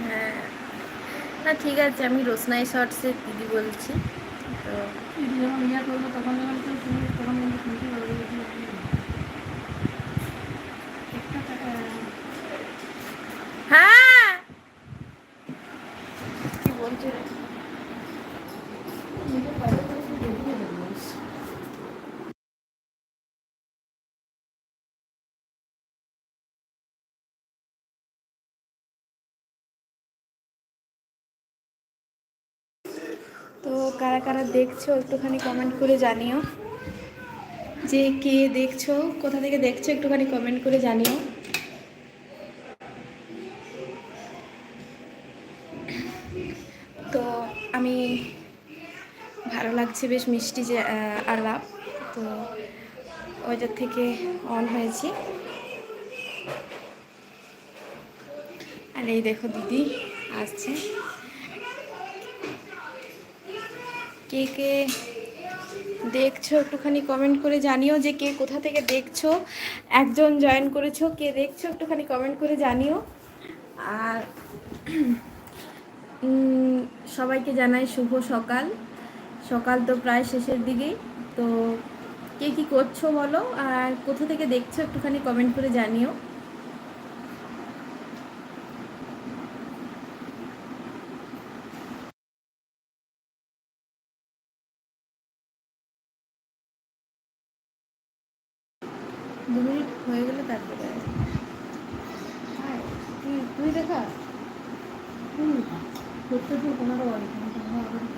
হ্যাঁ। না ঠিক আছে আমি রোশনাই শর্টসের দিদি বলছি। তো ইয়া তখন যখন তো কারা কারা দেখছ একটুখানি কমেন্ট করে জানিও। যে কে দেখছ, কোথা থেকে দেখছ একটুখানি কমেন্ট করে জানিও। তো আমি ভালো লাগছে, বেশ মিষ্টি যে আলাপ। তো ওইটার থেকে অন হয়েছি। আর এই দেখো দিদি আসছে। কে কে দেখছ একটুখানি কমেন্ট করে জানিও যে কে কোথা থেকে দেখছ, একজন জয়েন করেছ, কে দেখছ একটুখানি কমেন্ট করে জানিও। আর সবাইকে জানাই শুভ সকাল। সকাল তো প্রায় শেষের দিকেই। তো কে কি করছ বলো, আর কোথা থেকে দেখছ একটুখানি কমেন্ট করে জানিও। দু মিনিট হয়ে গেলে তারপরে তুই তুই দেখা। হুম। করতে তুই তিন মিনিট হেঁটে করে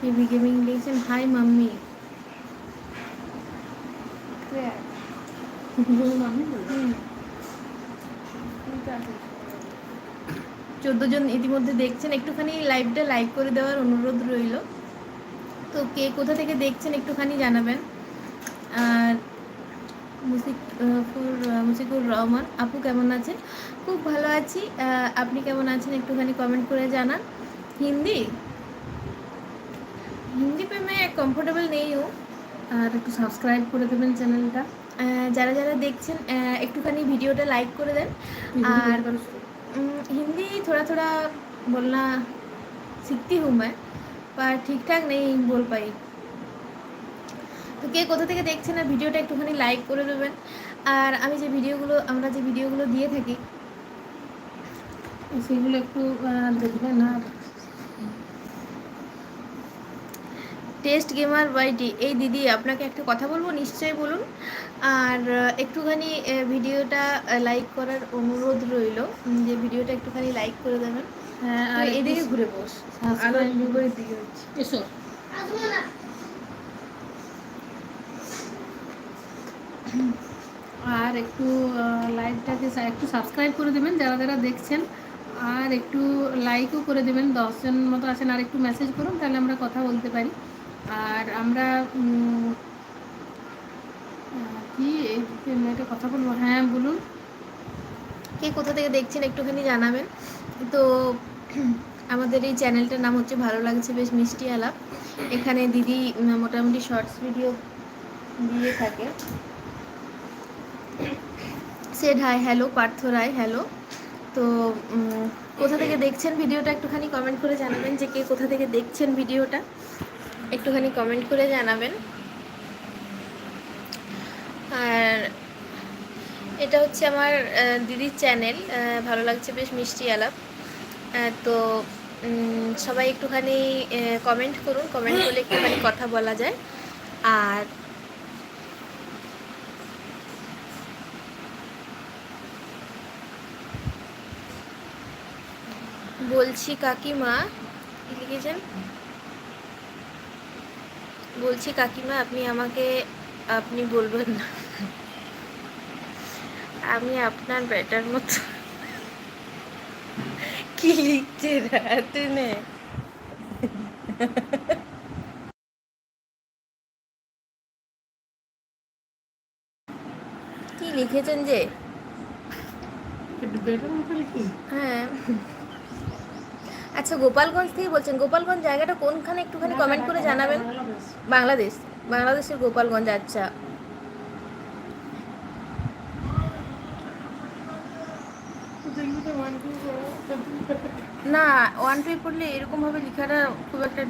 হেভি গেমিং লিখছেন হাই মাম্মি চোদ্দ জন ইতিমধ্যে দেখছেন। একটুখানি লাইভটা লাইক করে দেওয়ার অনুরোধ রইল। তো কে কোথা থেকে দেখছেন একটুখানি জানাবেন। আর মুসিক আহ, ফুর আহ, মুসিকুর রহমান আপু কেমন আছেন খুব ভালো আছি আহ, আপনি কেমন আছেন একটুখানি কমেন্ট করে জানান হিন্দি হিন্দি पे मैं कंफर्टेबल नहीं हूँ আর একটু সাবস্ক্রাইব করে দেবেন চ্যানেলটা যারা যারা দেখছেন আহ, একটুখানি ভিডিওটা লাইক করে দেন আর उम, हिंदी थोड़ा थोड़ा बोलना सीखती हूँ मैं पर ठीक ठाक नहीं बोल पाई তো কে কোথা থেকে দেখছেন আর ভিডিওটা একটুখানি লাইক করে দেবেন আর আমি যে ভিডিওগুলো আমরা যে ভিডিওগুলো দিয়ে থাকি সেগুলো একটু দেখবেন আর টেস্ট গেমার বাইটি এই দিদি আপনাকে একটা কথা বলব? নিশ্চয়ই বলুন। আর একটুখানি ভিডিওটা লাইক করার অনুরোধ রইল যে ভিডিওটা একটুখানি লাইক করে দেবেন। হ্যাঁ আর আর এদিকে ঘুরে বস। আলো বিপরীত দিকে হচ্ছে এসো। আর একটু লাইভটাকে একটু সাবস্ক্রাইব করে দেবেন যারা যারা দেখছেন। আর একটু লাইকও করে দেবেন, দশজন মতো আছেন, আর একটু মেসেজ করুন, তাহলে আমরা কথা বলতে পারি। আর আমরা কি একটা কথা বলব হ্যাঁ বলুন। কে কোথা থেকে দেখছেন একটুখানি জানাবেন। তো, আমাদের এই চ্যানেলটার নাম হচ্ছে ভালো লাগছে, বেশ মিষ্টি আলাপ। এখানে দিদি মোটামুটি শর্টস ভিডিও দিয়ে থাকে। Said hi hello Partha Roy hello তো কোথা থেকে দেখছেন ভিডিওটা একটুখানি কমেন্ট করে জানাবেন যে কে কোথা থেকে দেখছেন ভিডিওটা। একটুখানি কমেন্ট করে জানাবেন। আর এটা হচ্ছে আমার দিদির চ্যানেল ভালো লাগছে বেশ মিষ্টি আলাপ। তো সবাই একটুখানি কমেন্ট করুন। কমেন্ট করলে একটুখানি কথা বলা যায়। আর বলছি কাকিমা কি লিখেছেন? বলছি কাকিমা আপনি আমাকে আপনি বলবেন না। আমি আপনার ব্যাটার মতো। কি লিখছে রাতে নে। কি লিখেছেন যে? হ্যাঁ। আচ্ছা গোপালগঞ্জ থেকে বলছেন, গোপালগঞ্জ জায়গাটা কোনখানে একটুখানি কমেন্ট করে জানাবেন? বাংলাদেশ, বাংলাদেশের গোপালগঞ্জ আচ্ছা। না ওয়ান পে পড়লে এরকমভাবে লেখাটা খুব একটা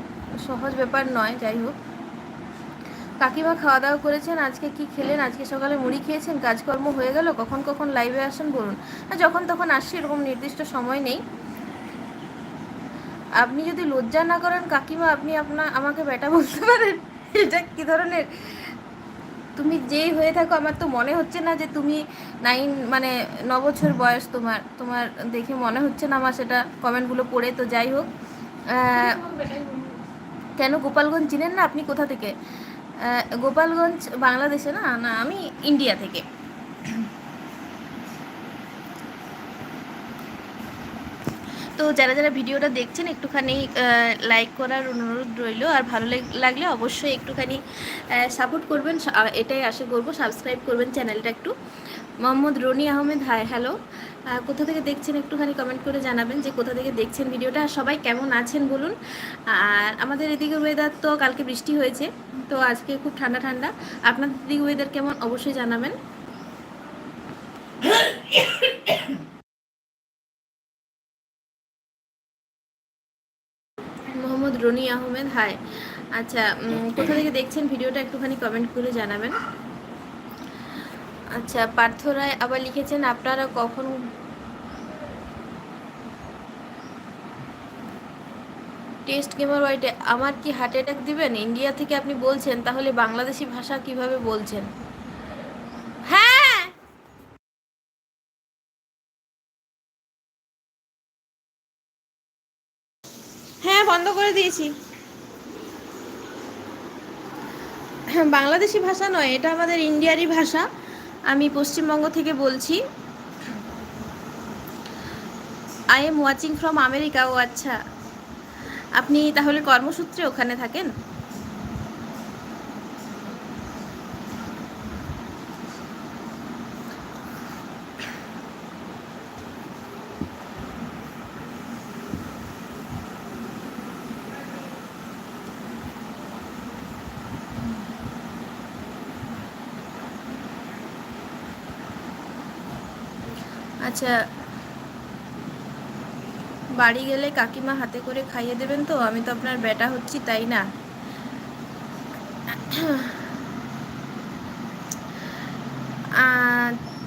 সহজ ব্যাপার নয়, যাই হোক। কাকিমা খাওয়া দাওয়া করেছেন, আজকে কি খেলেন? আজকে সকালে মুড়ি খেয়েছেন? কাজকর্ম হয়ে গেল? কখন কখন লাইভে আসেন? বলুন। যখন তখন আসছি, এরকম নির্দিষ্ট সময় নেই। আপনি যদি লজ্জা না করেন, কাকিমা, আপনি আপনার আমাকে বেটা বলতে পারেন। এটা কি ধরনের? তুমি যেই হয়ে থাকো, আমার তো মনে হচ্ছে না যে তুমি নাইন মানে ন বছর বয়স তোমার তোমার দেখে মনে হচ্ছে না আমার সেটা কমেন্টগুলো পড়ে, তো যাই হোক। কেন গোপালগঞ্জ চিনেন না আপনি কোথা থেকে? গোপালগঞ্জ বাংলাদেশে না না, আমি ইন্ডিয়া থেকে। তো যারা যারা ভিডিওটা দেখছেন, একটুখানি লাইক করার অনুরোধ রইল। আর ভালো লাগ- লাগলে অবশ্যই একটুখানি সাপোর্ট করবেন। এটাই আশা করব। সাবস্ক্রাইব করবেন চ্যানেলটা একটু। মোহাম্মদ রনি আহমেদ হাই হ্যালো কোথা থেকে দেখছেন একটুখানি কমেন্ট করে জানাবেন যে কোথা থেকে দেখছেন ভিডিওটা। সবাই কেমন আছেন বলুন। আর আমাদের এদিকে ওয়েদার তো কালকে বৃষ্টি হয়েছে, তো আজকে খুব ঠান্ডা ঠান্ডা। আপনাদের দিকে ওয়েদার কেমন? অবশ্যই জানাবেন। রনি আহমেদ, হাই। আচ্ছা কোথা থেকে দেখছেন ভিডিওটা একটুখানি কমেন্ট করে জানাবেন। আচ্ছা পার্থ রায় আবার লিখেছেন, আপনারা কখন টেস্ট গেমার ওয়াইটে আমার কি হার্ট অ্যাটাক দিবেন? ইন্ডিয়া থেকে আপনি বলছেন, তাহলে বাংলাদেশি ভাষা কীভাবে বলছেন হ্যাঁ হ্যাঁ বন্ধ করে দিয়েছি। বাংলাদেশি ভাষা নয়, এটা আমাদের ইন্ডিয়ারই ভাষা। আমি পশ্চিমবঙ্গ থেকে বলছি। I am watching from America ও আচ্ছা। আপনি তাহলে কর্মসূত্রে ওখানে থাকেন? আচ্ছা বাড়ি গেলে কাকিমা হাতে করে খাইয়ে দেবেন তো? আমি তো আপনার বেটা হচ্ছি, তাই না?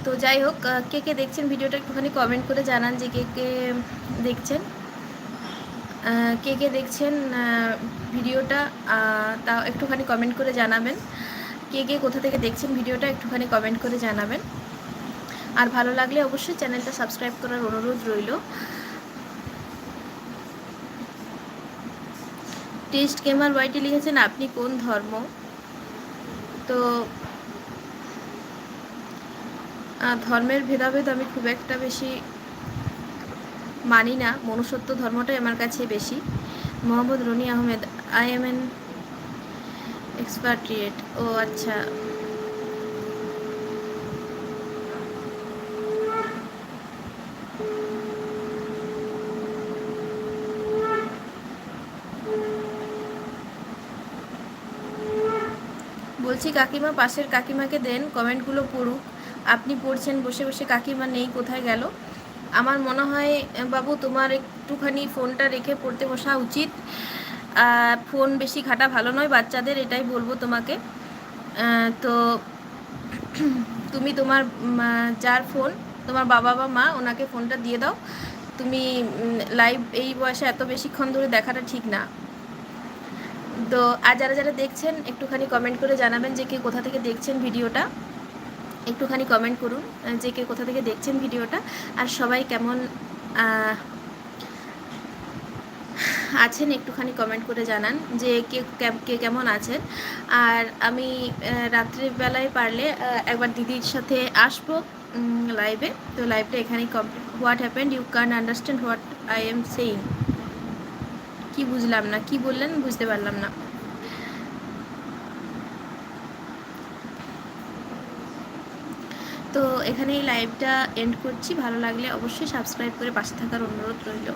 তো যাই হোক কে কে দেখছেন ভিডিওটা একটুখানি কমেন্ট করে জানান যে কে কে দেখছেন। কে কে দেখছেন ভিডিওটা তা একটুখানি কমেন্ট করে জানাবেন। কে কে কোথা থেকে দেখছেন ভিডিওটা একটুখানি কমেন্ট করে জানাবেন। আর ভালো লাগলে অবশ্যই চ্যানেলটা সাবস্ক্রাইব করার অনুরোধ রইল। টেস্ট গেমার ওয়াইটি লিখেছেন আপনি কোন ধর্ম? তো ধর্মের ভেদাভেদ আমি খুব একটা বেশি মানি না। মনুষ্যত্ব ধর্মটাই আমার কাছে বেশি। Mohammad Rony Ahmed I am an expatriate ও আচ্ছা। বলছি, কাকিমা, পাশের কাকিমাকে দেন, কমেন্টগুলো পড়ুক। আপনি পড়ছেন, বসে বসে কাকিমা নেই, কোথায় গেল? আমার মনে হয় বাবু, তোমার একটুখানি ফোনটা রেখে পড়তে বসা উচিত। ফোন বেশি ঘাটা ভালো নয়, বাচ্চাদের, এটাই বলব তোমাকে। তো তুমি তোমার যার ফোন, তোমার বাবা বা মা, ওনাকে ফোনটা দিয়ে দাও। তুমি লাইভ এই বয়সে এত বেশিক্ষণ ধরে দেখাটা ঠিক না। তো আর যারা যারা দেখছেন, একটুখানি কমেন্ট করে জানাবেন যে কে কোথা থেকে দেখছেন ভিডিওটা। একটুখানি কমেন্ট করুন যে কে কোথা থেকে দেখছেন ভিডিওটা। আর সবাই কেমন আছেন একটুখানি কমেন্ট করে জানান যে কে কে- কেমন আছেন। আর আমি রাত্রিবেলায় পারলে একবার দিদির সাথে আসব লাইভে তো লাইভটা এখানেই complete what happened you can understand what I am saying কি বুঝলাম না, কি বললেন বুঝতে পারলাম না। তো এখানে এই লাইভটা এন্ড করছি, ভালো লাগলে অবশ্যই সাবস্ক্রাইব করে পাশে থাকার অনুরোধ রইল।